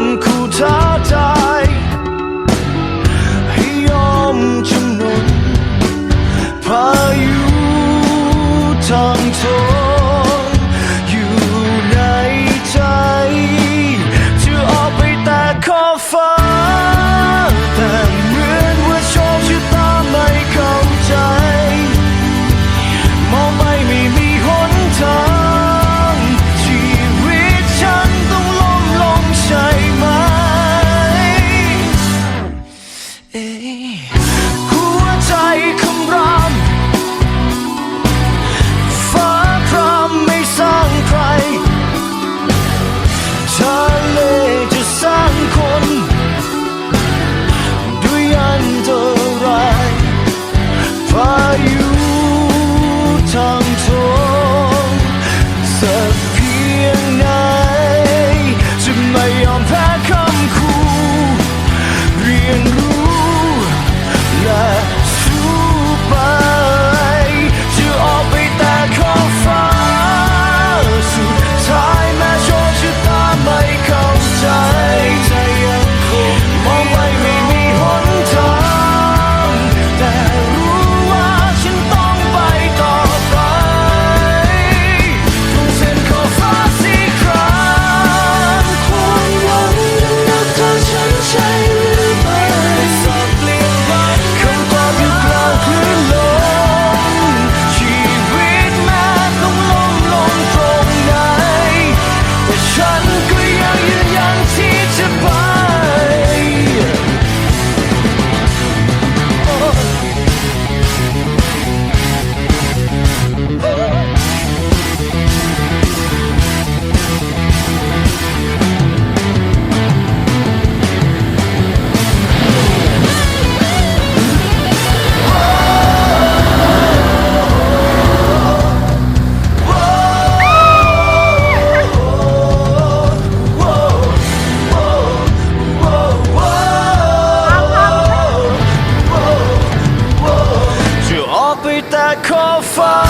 ำคู่ท้าใจให้ยอมจำนนพายุทางทง ขอฟ้า